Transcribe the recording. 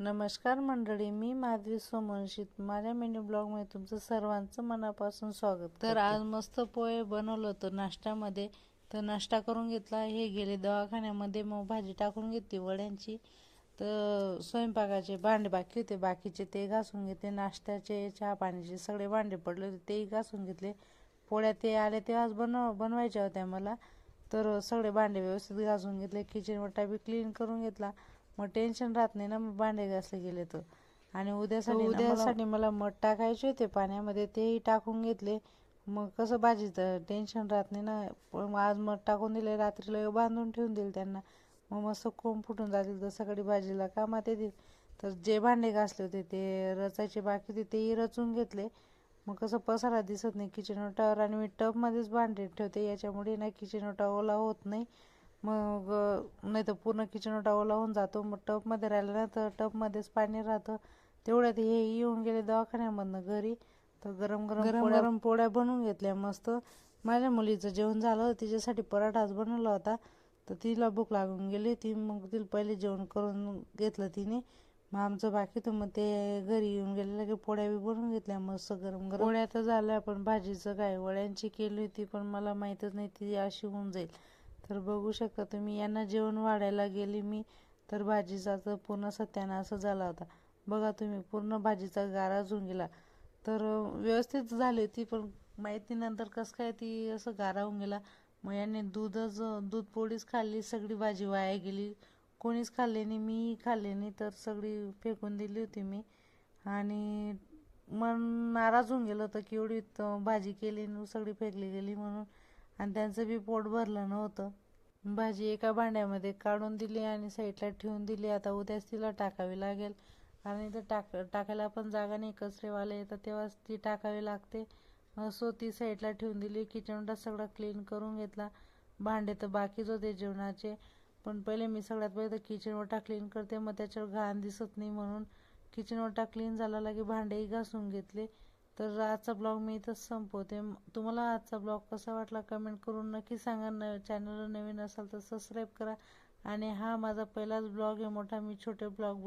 नमस्कार मंडळी मी माधवी सोमवंशीत माझ्या मेन्यू ब्लॉगमध्ये तुमचं सर्वांचं मनापासून स्वागत. तर आज मस्त पोहे बनवलं होतं नाश्त्यामध्ये. तर नाश्ता करून घेतला. हे गेले दवाखान्यामध्ये. मग भाजी टाकून घेतली वड्यांची. तर स्वयंपाकाचे भांडे बाकी होते. बाकीचे ते घासून घेतले. नाश्त्याचे चहा पाण्याचे सगळे भांडे पडले होते. तेही घासून घेतले. पोळ्या ते आले ते आज बनव बनवायच्या होत्या मला. तर सगळे भांडे व्यवस्थित घासून घेतले. किचन वटा बी क्लीन करून घेतला. मग टेन्शन राहत नाही ना मग भांडे घासले गेले तर. आणि उद्यासाठी उद्यासाठी मला मठ टाकायचे होते पाण्यामध्ये तेही टाकून घेतले. मग कसं भाजीचं टेन्शन राहत नाही ना पण मग आज मठ टाकून दिले रात्रीला बांधून ठेवून दिले त्यांना. मग मस्त कोंब फुटून जातील तर सगळी भाजीला कामात येतील. तर जे भांडे घासले होते ते रचायचे बाकी होते तेही रचून घेतले. मग कसं पसारा दिसत नाही किचन ओटावर आणि मी टबमध्येच भांडे ठेवते याच्यामुळे ना किचन ओटा ओला होत नाही. मग नाही तर पूर्ण किचन ओटा ओला होऊन जातो. मग टबमध्ये राहिलं ना तर टबमध्येच पाणी राहतं. तेवढ्यात हे येऊन गेले दवाखान्यामधनं घरी. तर गरम गरम गरम गरम पोळ्या बनवून घेतल्या मस्त. माझ्या मुलीचं जेवण झालं तिच्यासाठी पराठाच बनवला होता. तर तिला भूक लागून गेली ती मग तिला पहिले जेवण करून घेतलं तिने. मग आमचं बाकी तर मग ते घरी येऊन गेलेलं की पोळ्या बी बनवून घेतल्या मस्त गरम गरम. पोळ्या तर झाल्या पण भाजीचं काय? वड्यांची केली होती पण मला माहीतच नाही ती अशी होऊन जाईल. तर बघू शकता तुम्ही यांना जेवण वाढायला गेली मी तर भाजीचा तर पूर्ण सत्यानाश झाला होता. बघा तुम्ही पूर्ण भाजीचा गारा होऊन गेला तर व्यवस्थित झाली होती पण माहिती नंतर कसं काय ती असं गारा होऊन गेला. मग याने दूधच दूध पोळीच खाल्ली सगळी भाजी वाया गेली. कोणीच खाल्ली नाही मीही खाल्ली नाही तर सगळी फेकून दिली होती मी. आणि मन नाराज होऊन गेलं होतं की एवढी भाजी केली सगळी फेकली गेली म्हणून. आणि त्यांचं बी पोट भरलं नव्हतं भाजी एका भांड्यामध्ये काढून दिली आणि साईडला ठेवून दिली. आता उद्याच तिला टाकावी लागेल. कारण इथं टाक टाकायला पण जागा नाही. कचरेवाले येतात तेव्हाच ती टाकावी लागते. सो ती साईडला ठेवून दिली. किचनटा सगळं क्लीन करून घेतला. भांडे तर बाकीच होते जेवणाचे. पण पहिले मी सगळ्यात पहिले तर किचन ओटा क्लीन करते. मग त्याच्यावर घाण दिसत नाही म्हणून किचन ओटा क्लीन झाला की भांडेही घासून घेतले. तर आजचा ब्लॉग मी इथंच संपवते. तुम्हाला आजचा ब्लॉग कसा वाटला कमेंट करून नक्की सांगा. न चॅनलवर नवीन असाल तर सबस्क्राईब करा. आणि हा माझा पहिलाच ब्लॉग आहे. मोठा मी छोटे ब्लॉग